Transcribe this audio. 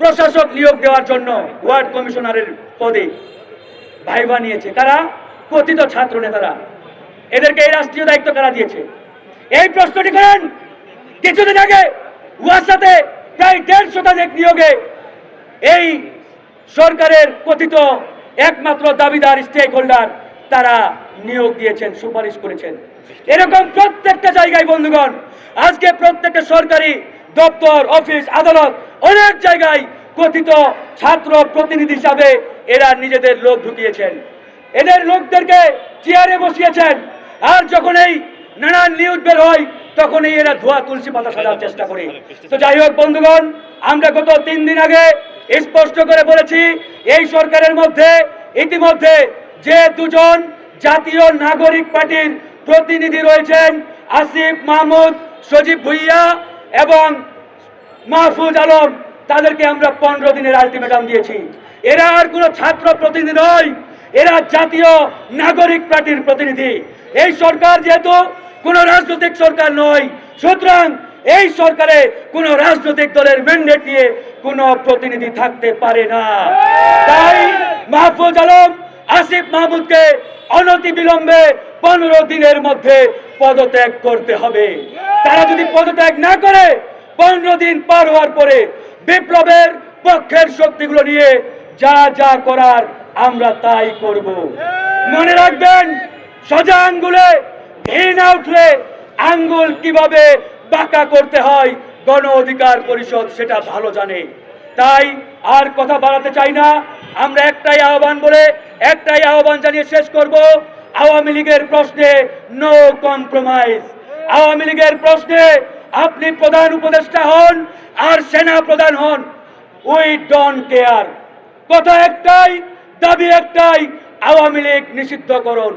প্রশাসক নিয়োগ দেওয়ার জন্য ওয়ার্ড কমিশনারের পদে ভাইবা নিয়েছে কারা? কথিত ছাত্র নেতারা এদেরকে এই রাষ্ট্রীয় দায়িত্ব কারা দিয়েছে? এই প্রশ্নটি করেন, কিছুদিন আগে ওয়াসাতে প্রায় দেড় শতাধিক নিয়োগে এই সরকারের কথিত একমাত্র দাবিদার স্টেক হোল্ডার তারা নিয়োগ দিয়েছেন, সুপারিশ করেছেন। এরকম প্রত্যেকটা জায়গায় বন্ধুগণ, আজকে প্রত্যেকটা সরকারি দপ্তর, অফিস, আদালত অনেক জায়গায় কথিত ছাত্র প্রতিনিধি হিসাবে এরা নিজেদের লোক ঢুকিয়েছেন। এদের লোকদেরকে চেয়ারে বসিয়েছেন। আর যখন এই নানান নিউজ বের হয়, তখনই এরা ধোয়া তুলসী পাতা সাজার চেষ্টা করে। তো যাই হোক বন্ধুগণ, আমরা গত তিন দিন আগে স্পষ্ট করে বলেছি, এই সরকারের মধ্যে ইতিমধ্যে যে দুজন জাতীয় নাগরিক পার্টির প্রতিনিধি রয়েছেন, আসিফ মাহমুদ, সজীব ভুইয়া এবং মাহফুজ আলম, তাদেরকে আমরা পনেরো দিনের আলটিমেটাম দিয়েছি। এরা আর কোনো ছাত্র প্রতিনিধি নয়, এরা জাতীয় নাগরিক পার্টির প্রতিনিধি। এই সরকার যেহেতু কোনো রাজনৈতিক সরকার নয়, সুতরাং এই সরকারে কোনো রাজনৈতিক দলের ম্যান্ডেট নিয়ে কোনো প্রতিনিধি থাকতে পারে না। তাই মাহফুজ আলম, আসিফ মাহমুদকে অনতি বিলম্বে পনেরো দিনের মধ্যে পদত্যাগ করতে হবে। তারা যদি পদত্যাগ না করে পনেরো দিন পার হওয়ার পরে বিপ্লবের পক্ষের শক্তিগুলো নিয়ে যা যা করার আমরা তাই করব। মনে রাখবেন সোজা আঙ্গুলে ঘি না উঠলে আঙ্গুল কীভাবে বাঁকা করতে হয় গণ অধিকার পরিষদ সেটা ভালো জানে। তাই আর কথা বাড়াতে চাই না। আমরা একটাই আহ্বান বলে একটাই আহ্বান জানিয়ে শেষ করব। আওয়ামী লীগের প্রশ্নে নো কম্প্রোমাইজ আওয়ামী লীগের প্রশ্নে আপনি প্রধান উপদেষ্টা হন আর সেনা প্রধান হন। উই ডোন্ট কেয়ার কথা একটাই, দাবি একটাই, আওয়ামী লীগ নিষিদ্ধ করুন